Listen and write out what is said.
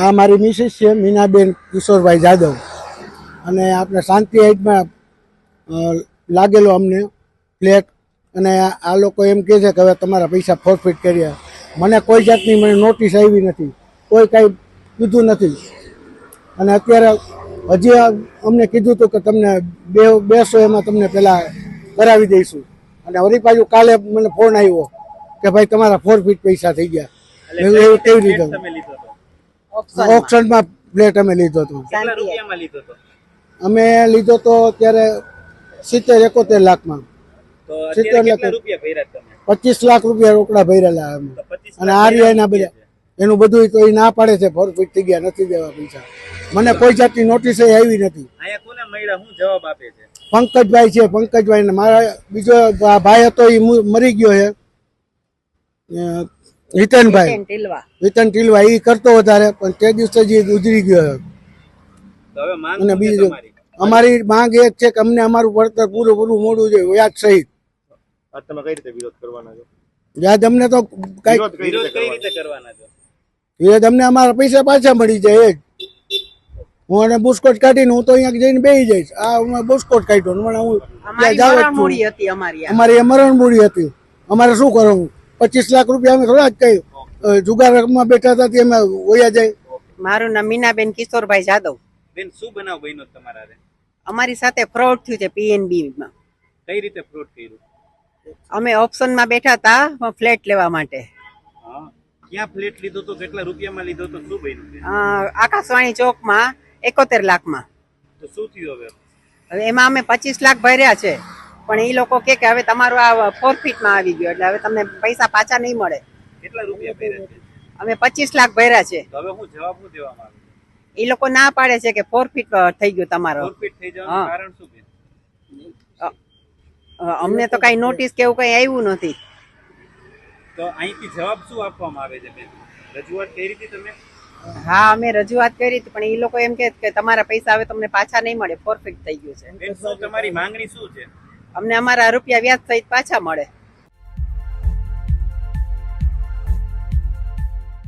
આ મારી મિસિસ છે મીનાબેન કિશોરભાઈ જાદવ. અને આપણે શાંતિ હાઇટમાં લાગેલો અમને ફ્લેટ અને આ લોકો એમ કહે છે કે હવે તમારા પૈસા ફોરફિટ કર્યા. મને કોઈ જાતની મને નોટિસ આવી નથી. કોઈ કાંઈ કીધું નથી. અને અત્યારે હજી અમને કીધું હતું કે તમને બે બેસો એમાં તમને પહેલાં કરાવી દઈશું. અને વળી પાછું કાલે મને ફોન આવ્યો કે ભાઈ તમારા ફોરફિટ પૈસા થઈ ગયા. એવું કેવી રીતે? ઓપ્શનમાં ફ્લેટ અમે લીધો હતો. અમે લીધો તો ત્યારે સિત્તેર એકોતેર લાખમાં. તો સિત્તેર લાખ. કેટલા રૂપિયા ભર્યા તમે? પચીસ લાખ રૂપિયા રોકડા ભરેલા અમે. અને આરબીઆઈ ના બધા. એનું બધું તો એ ના પાડે છે ફોરફિટ થઈ ગયા નથી દેવા પૈસા. મને કોઈ જાતની નોટિસ આવી નથી. અહીંયા કોને મળ્યા? હું જવાબ આપે છે? પંકજભાઈ છે પંકજભાઈ ને મારા બીજો ભાઈ હતો એ મરી ગયો છે. અ, રીતન ટીલવા. એ કરતો વધારે પણ તે દિવસે જ એ ગુજરી ગયો છે તો હવે માંગ અને બીજું અમારી માંગ એક છે કે અમને અમારું વળતર પૂરું પૂરું મોડું જોઈએ વ્યાજ સહિત. તમે કઈ રીતે વિરોધ કરવાના છો? વ્યાજ અમને તો કઈ વિરોધ રીતે કઈ કરવાનો રીતે કરવાના છો? વ્યાજ અમને અમારા પૈસા પાછા મળી જાય એ જ હું અને બુસ્કોટ કાઢીને હું તો અહીંયા જઈને બેસી જઈશ. આ હું બુસ્કોટ કાઢ્યો પણ હું ત્યાં અમારી જાવ જ મરણ હતી અમારી. મરણ મૂડી હતી. અમારે શું કરવું? પચીસ લાખ રૂપિયા અમે થોડા જ કઈ જુગાર રકમમાં બેઠા હતા તે અમે ઓયા જાય. મારું નામ મીનાબેન કિશોરભાઈ જાદવ. બેન શું બનાવ બન્યો તમારા અમારી સાથે ફ્રોડ થયું છે પીએનબી માં. કઈ રીતે ફ્રોડ કર્યું? અમે ઓપ્શનમાં બેઠા હતા ફ્લેટ લેવા માટે. હા. ક્યાં ફ્લેટ લીધો તો કેટલા રૂપિયામાં લીધો તો શું બન્યું આકાશવાણી ચોકમાં એકોતેર લાખમાં. તો શું થયું હવે? હવે એમાં અમે પચીસ લાખ ભર્યા છે. પણ એ લોકો કે કે હવે તમારું આ ફોરફીટમાં આવી ગયો એટલે હવે તમને પૈસા પાછા નહીં મળે. કેટલા રૂપિયા ભર્યા છે? અમે પચીસ લાખ ભર્યા છે. હવે હું જવાબ શું દેવામાં આવે એ લોકો ના પાડે છે કે ફોરફીટ થઈ ગયું તમારો. ફોરફિટ થઈ જવાનું કારણ શું અમને તો કઈ નોટિસ કે એવું કઈ આવ્યું નથી. તો અહીંથી જવાબ શું આપવામાં આવે છે બેન? રજૂઆત કરી હતી તમે? હા અમે રજૂઆત કરી હતી પણ એ લોકો એમ કે કે તમારા પૈસા હવે તમને પાછા નહીં મળે ફોરફિટ થઈ ગયું છે. તમારી માંગણી શું છે? અમને અમારા રૂપિયા વ્યાજ સહિત પાછા મળે.